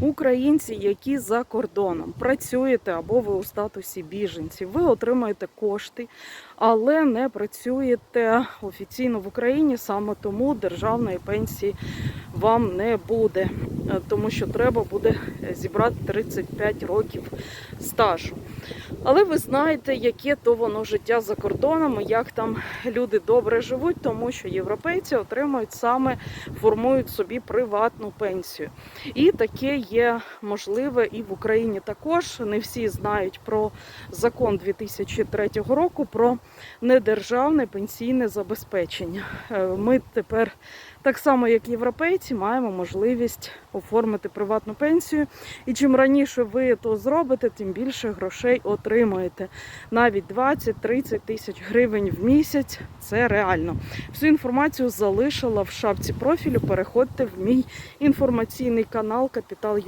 Українці, які за кордоном працюєте або ви у статусі біженців, ви отримаєте кошти, але не працюєте офіційно в Україні. Саме тому державної пенсії вам не буде, е, тому що треба буде зібрати 35 років стажу. Але ви знаєте, яке то воно життя за кордоном, і як там люди добре живуть, тому що європейці отримують саме формують собі приватну пенсію. І таке є можливе і в Україні також. Не всі знають про закон 2003 року про недержавне пенсійне забезпечення. Е, Ми тепер, так само як європейці, маємо можливість оформити приватну пенсію. І чим раніше ви то зробите, тим більше грошей отримаєте. Навіть 20-30 тисяч гривень в місяць це реально. Всю інформацію залишила в шапці профілю. Переходьте в мій інформаційний канал Капітал